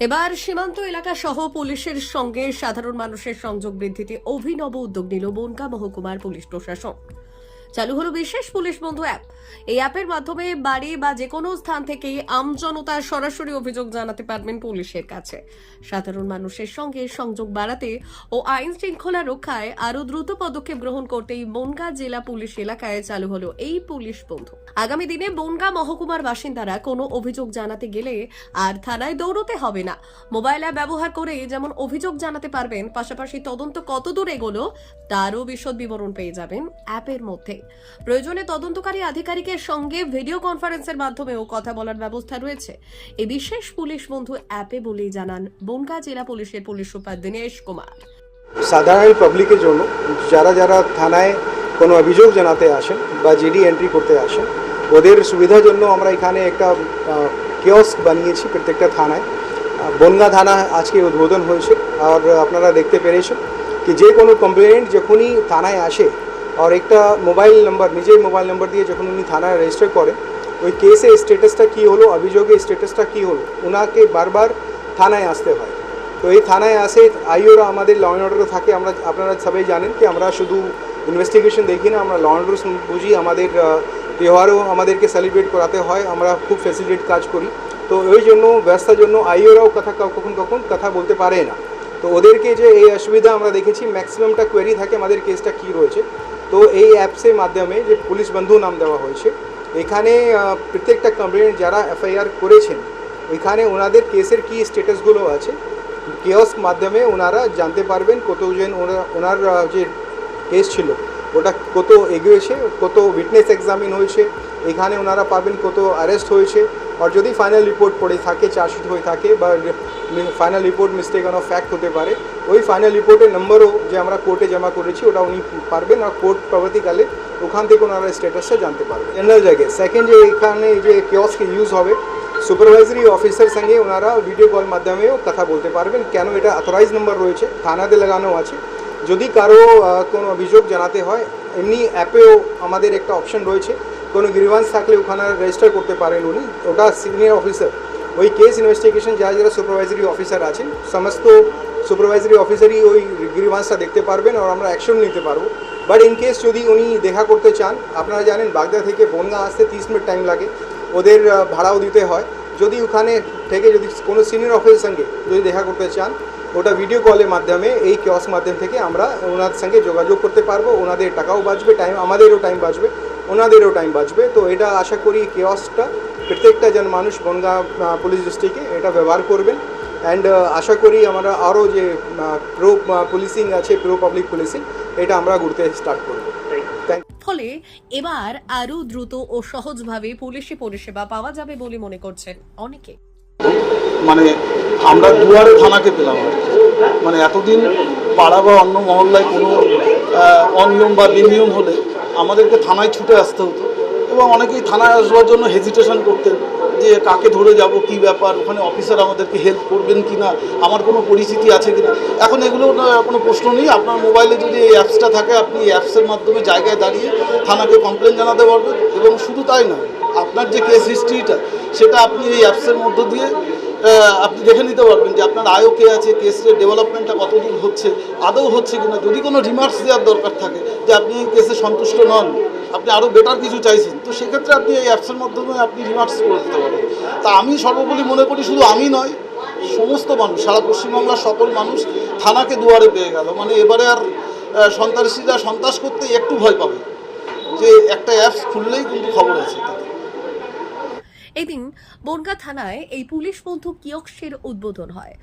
এবার সীমান্ত এলাকা সহ পুলিশের সঙ্গে সাধারণ মানুষের সংযোগ বৃদ্ধিতে অভিনব উদ্যোগ নিল বনগা মহকুমার পুলিশ প্রশাসন। চালু হলো বিশেষ পুলিশ বন্ধু অ্যাপ। এই অ্যাপের মাধ্যমে বাড়ি বা যে কোনো স্থান থেকে আমজনতা সরাসরি অভিযোগ জানাতে পারবেন পুলিশের কাছে। সাধারণ মানুষের সঙ্গে সংযোগ বাড়াতে ও আইন শৃঙ্খলা রক্ষায় আরও দ্রুত পদক্ষেপ গ্রহণ করতেই বনগা জেলা পুলিশ এলাকায় চালু হলো এই পুলিশ বন্ধু। আগামী দিনে বনগা মহকুমার বাসিন্দারা কোনো অভিযোগ জানাতে গেলে আর থানায় দৌড়তে হবে না। মোবাইল অ্যাপ ব্যবহার করে যেমন অভিযোগ জানাতে পারবেন, পাশাপাশি তদন্ত কত কতদূর এগোলো তারও বিশদ বিবরণ পেয়ে যাবেন অ্যাপের মধ্যে। প্রয়োজনে তদন্তকারী আধিকারিকের সঙ্গে ভিডিও কনফারেন্সের মাধ্যমেও কথা বলার ব্যবস্থা রয়েছে। এই বিশেষ পুলিশ বন্ধু অ্যাপে বলেই জানান, বনগা জেলা পুলিশের পুলিশ সুপার দীনেশ কুমার। সাধারণ পাবলিকের জন্য যারা যারা থানায় কোনো অভিযোগ জানাতে আসেন বা জিডি এন্ট্রি করতে আসেন, ওদের সুবিধার জন্য আমরা এখানে একটা কিয়স্ক বানিয়েছি প্রত্যেকটা থানায়। বনগা থানা আজকে উদ্বোধন হয়েছে। আর আপনারা দেখতে পেরেছেন কি যে কোনো কমপ্লেন্ট যখনই থানায় আসে আর একটা মোবাইল নাম্বার নিজের মোবাইল নাম্বার দিয়ে যখন উনি থানায় রেজিস্টার করেন ওই কেসের স্ট্যাটাসটা কী হলো অভিযোগের স্ট্যাটাসটা কী হলো ওনাকে বারবার থানায় আসতে হয় তো এই থানায় আসে আইওরা আমাদের ল অ্যান্ড থাকে আমরা আপনারা সবাই জানেন কি আমরা শুধু ইনভেস্টিগেশন দেখি না আমরা ল অর্ডার বুঝি আমাদের তিওহারও আমাদেরকে সেলিব্রেট করাতে হয় আমরা খুব ফ্যাসিলিটেট কাজ করি তো ওই জন্য ব্যবস্থার জন্য আইওরাও কথা কখন কখন কথা বলতে পারে না তো ওদেরকে যে এই অসুবিধা আমরা দেখেছি ম্যাক্সিমামটা কোয়েরি থাকে আমাদের কেসটা কী রয়েছে তো এই অ্যাপসের মাধ্যমে যে পুলিশ বন্ধু নাম দেওয়া হয়েছে, এখানে প্রত্যেকটা কমপ্লেন্ট যারা এফআইআর করেছেন, ওইখানে ওনাদের কেসের কী স্টেটাসগুলো আছে কেওস মাধ্যমে ওনারা জানতে পারবেন কতজন ওনার ওনার যে কেস ছিল, ওটা কত এগিয়েছে, কত উইটনেস এক্সামিন হয়েছে, এখানে ওনারা পাবেন কত অ্যারেস্ট হয়েছে আর যদি ফাইনাল রিপোর্ট পড়ে থাকে চার্জশিট হয়ে থাকে বা final report mistake on fact হতে পারে ওই ফাইনাল রিপোর্টের নম্বরও যে আমরা কোর্টে জমা করেছি ওটা উনি পারবেন আর কোর্ট পরবর্তীকালে ওখান থেকে ওনারা স্ট্যাটাসটা জানতে পারবেন। জেনারেল জায়গায়। সেকেন্ড যে এখানে যে কেওসকে ইউজ হবে সুপারভাইজারি অফিসার সঙ্গে ওনারা ভিডিও কল মাধ্যমেও কথা বলতে পারবেন কেন এটা অথরাইজ নম্বর রয়েছে থানাতে লাগানো আছে। যদি কারও কোনো অভিযোগ জানাতে হয় এমনি অ্যাপেও আমাদের একটা অপশন রয়েছে কোনো গ্রিভান্স থাকলে ওখানে রেজিস্টার করতে পারেন উনি। ওটা সিনিয়র অফিসার ওই কেস ইনভেস্টিগেশন যারা যারা সুপারভাইজারি অফিসার আছেন। সমস্ত সুপারভাইজারি অফিসারই ওই গ্রিভান্সটা দেখতে পারবেন আর আমরা অ্যাকশন নিতে পারব। বাট ইন কেস যদি উনি দেখা করতে চান, আপনারা জানেন বাগদা থেকে বনগা আসতে তিরিশ মিনিট টাইম লাগে। ওদের ভাড়াও দিতে হয়। যদি ওখানে থেকে যদি কোনো সিনিয়র অফিসের সঙ্গে যদি দেখা করতে চান, ওটা ভিডিও কলের মাধ্যমে, এই কেওস মাধ্যম থেকে আমরা ওনার সঙ্গে যোগাযোগ করতে পারব। ওনাদের টাকাও বাঁচবে টাইম আমাদেরও টাইম বাঁচবে। ওনাদেরও টাইম বাঁচবে। তো এটা আশা করি কেওসটা প্রত্যেকটা যেন মানুষ বনগা পুলিশ ডিস্ট্রিক্টে এটা ব্যবহার করবেন। অ্যান্ড আশা করি আমরা আরও যে প্রো পুলিশিং আছে প্রো পাবলিক পুলিশিং এটা আমরা ঘুরতে স্টার্ট করব। ফলে এবার আরও দ্রুত ও সহজভাবে পুলিশি পরিষেবা পাওয়া যাবে বলে মনে করছেন অনেকে। মানে আমরা দুয়ারে থানাকে পেলাম আর মানে এতদিন পাড়া বা অন্য মহল্লায় কোনো অনিয়ম বা বেনিয়ম হলে আমাদেরকে থানায় ছুটে আসতে হতো। এবং অনেকেই থানায় আসবার জন্য হেজিটেশন করতেন যে কাকে ধরে যাব, কি ব্যাপার, ওখানে অফিসার আমাদেরকে হেল্প করবেন কি না আমার কোনো পরিচিতি আছে কি না এখন এগুলো কোনো প্রশ্ন নেই। আপনার মোবাইলে যদি এই অ্যাপসটা থাকে, আপনি এই অ্যাপসের মাধ্যমে জায়গায় দাঁড়িয়ে থানাকে কমপ্লেন জানাতে পারবেন। এবং শুধু তাই না আপনার যে কেস হিস্ট্রিটা সেটা আপনি এই অ্যাপসের মধ্য দিয়ে আপনি দেখে নিতে পারবেন যে আপনার আয়ও কে আছে কেসের ডেভেলপমেন্টটা কতদূর হচ্ছে, আদৌ হচ্ছে কিনা। যদি কোনো রিমার্কস দেওয়ার দরকার থাকে যে আপনি এই কেসে সন্তুষ্ট নন, আপনি আরও বেটার কিছু চাইছেন, তো সেক্ষেত্রে আপনি এই অ্যাপসের মাধ্যমে আপনি রিমার্কস করে দিতে পারেন। তা আমি সর্বোপরি মনে করি শুধু আমি নয়, সমস্ত মানুষ, সারা পশ্চিমবাংলার সকল মানুষ থানাকে দুয়ারে পেয়ে গেল। মানে এবারে আর সন্ত্রাসীরা সন্ত্রাস করতে একটু ভয় পাবে। যে একটা অ্যাপস খুললেই কিন্তু খবর আছে। এদিন বনগা থানায় এই পুলিশ বন্ধু কিয়ক্সের উদ্বোধন হয়।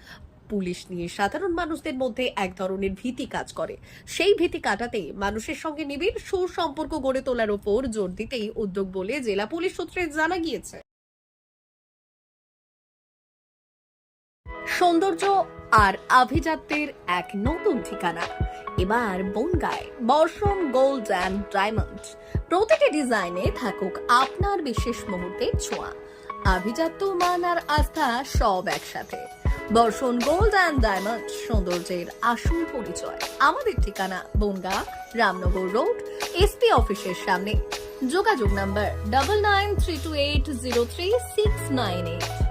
পুলিশ নিয়ে সাধারণ মানুষদের মধ্যে এক ধরনের ভীতি কাজ করে। সেই ভীতি কাটাতে মানুষের সঙ্গে নিবিড় সুসম্পর্ক গড়ে তোলার ওপর জোর দিতেই উদ্যোগ বলে জেলা পুলিশ সূত্রে জানা গিয়েছে। সৌন্দর্য আর আভিজাত্যের এক নতুন ঠিকানা। এবার বনগায় বর্ষণ গোল্ড অ্যান্ড ডায়মন্ড। প্রতিটি ডিজাইনে থাকুক আপনার বিশেষ মুহূর্তের ছোঁয়া। আভিজাত্য, মান আর আস্থা সব একসাথে। বর্ষণ গোল্ড অ্যান্ড ডায়মন্ড সৌন্দর্যের আসল পরিচয়। আমাদের ঠিকানা বনগা, রামনগর রোড এসপি অফিসের সামনে। যোগাযোগ number double nine three two eight zero three six nine eight